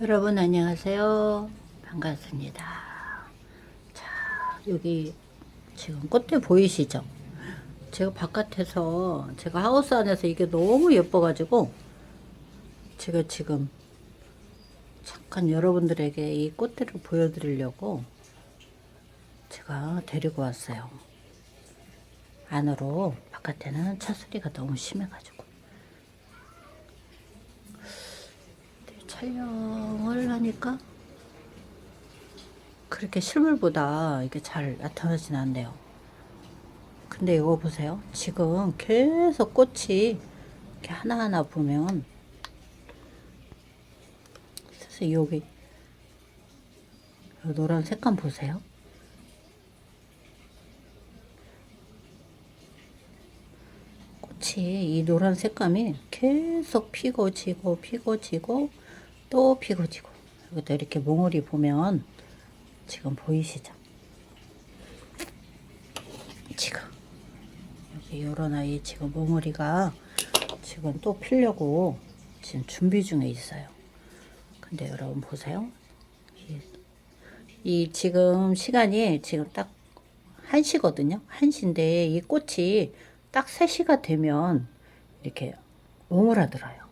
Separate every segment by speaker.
Speaker 1: 여러분 안녕하세요. 반갑습니다. 자, 여기 지금 꽃대 보이시죠? 제가 바깥에서 제가 하우스 안에서 이게 너무 예뻐 가지고 제가 지금 잠깐 여러분들에게 이 꽃대를 보여드리려고 제가 데리고 왔어요. 안으로 바깥에는 차 소리가 너무 심해 가지고 촬영을 하니까 그렇게 실물보다 이게 잘 나타나진 않네요. 근데 이거 보세요. 지금 계속 꽃이 이렇게 하나하나 보면 그래서 여기 요 노란 색감 보세요. 꽃이 이 노란 색감이 계속 피고 지고 피고 지고 또 피고 지고 여기도 이렇게 몽울이 보면 지금 보이시죠? 지금 여기 요런 아이 지금 몽울이가 지금 또 피려고 지금 준비 중에 있어요. 근데 여러분 보세요. 이, 이 지금 시간이 지금 딱 1시거든요. 1시인데 이 꽃이 딱 3시가 되면 이렇게 오므라들어요.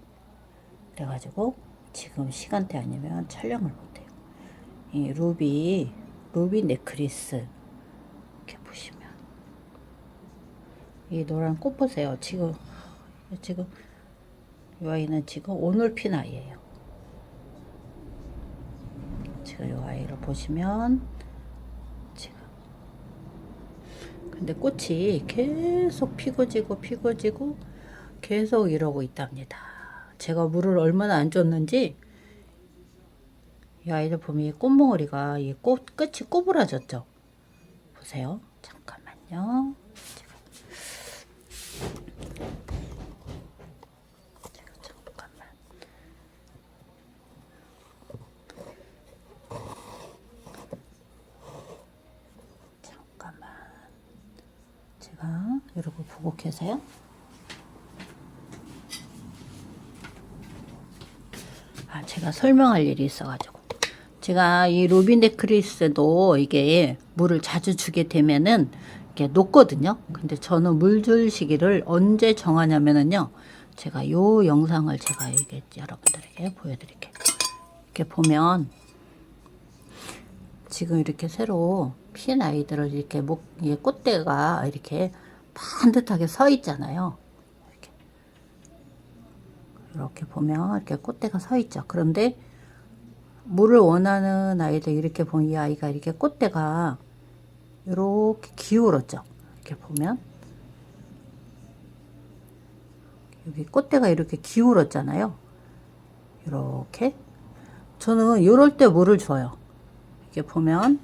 Speaker 1: 그래가지고 지금 시간대 아니면 촬영을 못해요. 이 루비, 루비 넥클리스 이렇게 보시면 이 노란 꽃 보세요. 지금 지금 이 아이는 지금 오늘 핀 아이예요. 지금 이 아이를 보시면 지금 근데 꽃이 계속 피고 지고 피고 지고 계속 이러고 있답니다. 제가 물을 얼마나 안 줬는지 이 아이들 보면 이 꽃몽어리가 이 꽃 끝이 꼬부라졌죠. 보세요. 잠깐만요. 여러분 보고 계세요? 아, 제가 설명할 일이 있어가지고. 제가 이 로빈 데크리스도 이게 물을 자주 주게 되면은 이게 녹거든요. 근데 저는 물 줄 시기를 언제 정하냐면은요. 제가 요 영상을 제가 이게 여러분들에게 보여드릴게요. 이렇게 보면 지금 이렇게 새로 핀 아이들을 이렇게 목, 이 꽃대가 이렇게 반듯하게 서 있잖아요. 이렇게. 보면 이렇게 꽃대가 서 있죠. 그런데 물을 원하는 아이들 이렇게 보면 이 아이가 이렇게 꽃대가 이렇게 기울었죠. 이렇게 보면 여기 꽃대가 이렇게 기울었잖아요. 이렇게 저는 이럴 때 물을 줘요. 이렇게 보면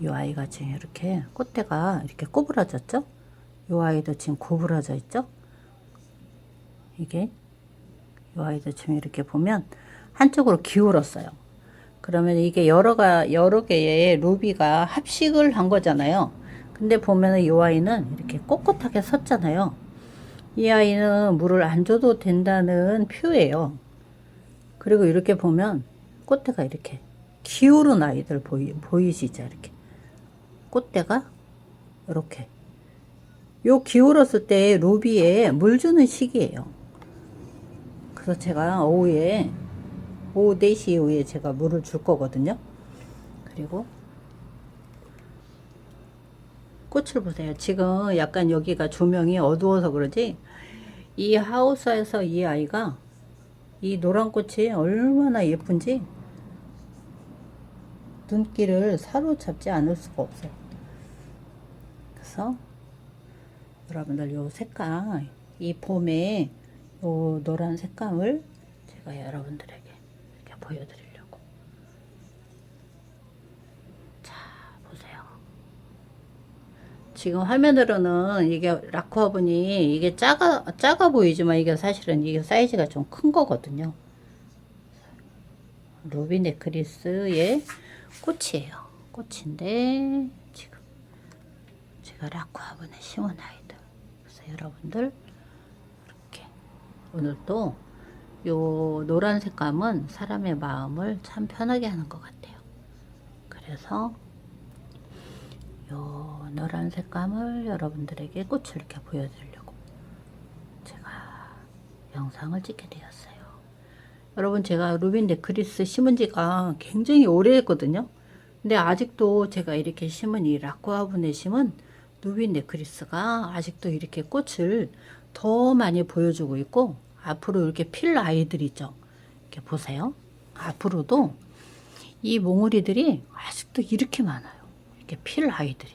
Speaker 1: 이 아이가 지금 이렇게 꽃대가 이렇게 꼬부라졌죠? 이 아이도 지금 고부라져 있죠? 이게 이 아이도 지금 이렇게 보면 한쪽으로 기울었어요. 그러면 이게 여러가 여러 개의 루비가 합식을 한 거잖아요. 근데 보면은 이 아이는 이렇게 꼿꼿하게 섰잖아요. 이 아이는 물을 안 줘도 된다는 표예요. 그리고 이렇게 보면 꽃대가 이렇게 기울은 아이들 보이, 보이시죠? 이렇게. 꽃대가 이렇게. 요 기울었을 때 루비에 물 주는 시기예요. 그래서 제가 오후에 오후 4시 이후에 제가 물을 줄 거거든요. 그리고 꽃을 보세요. 지금 약간 여기가 조명이 어두워서 그러지 이 하우스에서 이 아이가 이 노란 꽃이 얼마나 예쁜지 눈길을 사로잡지 않을 수가 없어요. 그래서 여러분들 요 색깔 이 봄에 요 노란 색감을 제가 여러분들에게 이렇게 보여드리려고. 자 보세요. 지금 화면으로는 이게 라쿠아분이 이게 작아 작아 보이지만 이게 사실은 이게 사이즈가 좀 큰 거거든요. 루비 네크리스의 꽃이에요. 꽃인데 지금 제가 라쿠아분에 심은 아이들. 그래서 여러분들 오늘 또요 노란 색감은 사람의 마음을 참 편하게 하는 것 같아요. 그래서 요 노란 색감을 여러분들에게 꽃을 이렇게 보여드리려고 제가 영상을 찍게 되었어요. 여러분 제가 루빈 네크리스 심은 지가 굉장히 오래 했거든요. 근데 아직도 제가 이렇게 심은 이 라쿠아분에 심은 루빈 네크리스가 아직도 이렇게 꽃을 더 많이 보여주고 있고 앞으로 이렇게 필 아이들 있죠. 이렇게 보세요. 앞으로도 이 몽우리들이 아직도 이렇게 많아요. 이렇게 필 아이들이.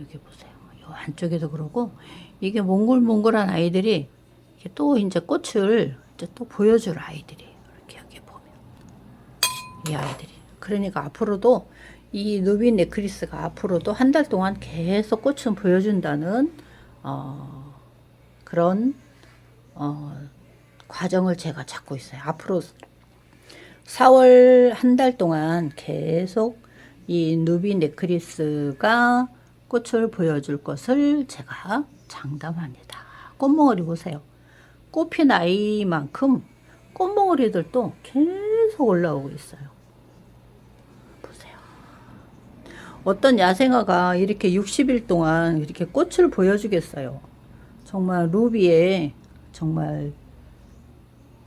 Speaker 1: 여기 보세요. 요 안쪽에도 그러고 이게 몽글몽글한 아이들이 또 이제 꽃을 이제 또 보여줄 아이들이에요. 이렇게 여기 보면 이 아이들이. 그러니까 앞으로도 이 누비 네크리스가 앞으로도 한 달 동안 계속 꽃은 보여준다는 어, 그런 어, 과정을 제가 찾고 있어요. 앞으로 4월 한 달 동안 계속 이 누비 네크리스가 꽃을 보여줄 것을 제가 장담합니다. 꽃몽어리 보세요. 꽃피 나이만큼 꽃몽어리들도 계속 올라오고 있어요. 보세요. 어떤 야생화가 이렇게 60일 동안 이렇게 꽃을 보여주겠어요. 정말 루비의 정말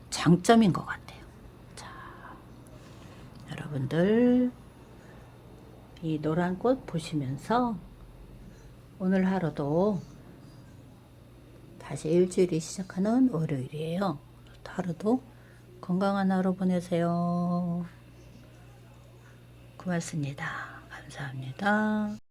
Speaker 1: 장점인 것 같아요. 자, 여러분들 이 노란 꽃 보시면서 오늘 하루도 다시 일주일이 시작하는 월요일이에요. 하루도 건강한 하루 보내세요. 고맙습니다. 감사합니다.